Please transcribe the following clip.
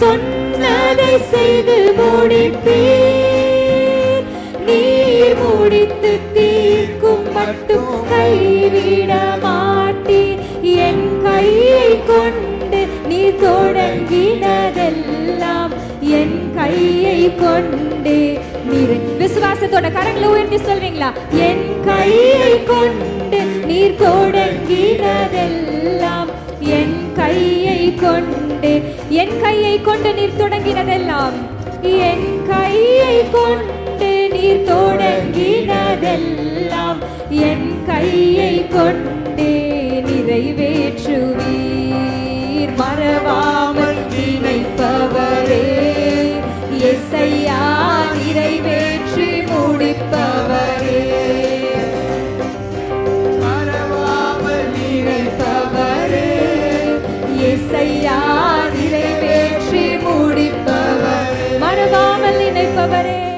சொன்னதை செய்து முடிப்பீர். நீர் முடித்து தீர்க்கும் மட்டும் கைவிட மாட்டீர். என் கையை கொண்டு நீ தொடங்கினதெல்லாம் என் கையை கொண்டு நீர் விசுவாசத்தோட கரங்களை உயர்த்தி சொல்வீங்களா? என் கையை கொண்டு நீர் தொடங்கினதெல்லாம் கொண்டு. என் கையை கொண்டு நீர் தொடங்கினதெல்லாம் என் கையை கொண்டு நீர் தொடங்கினதெல்லாம் என் கையை கொண்டே நிறைவேற்றுவீர். மறவா எஸ்ஐயா நிறைவேற்றி முடிப்பவர். மறவாமல் நினைப்பவரே.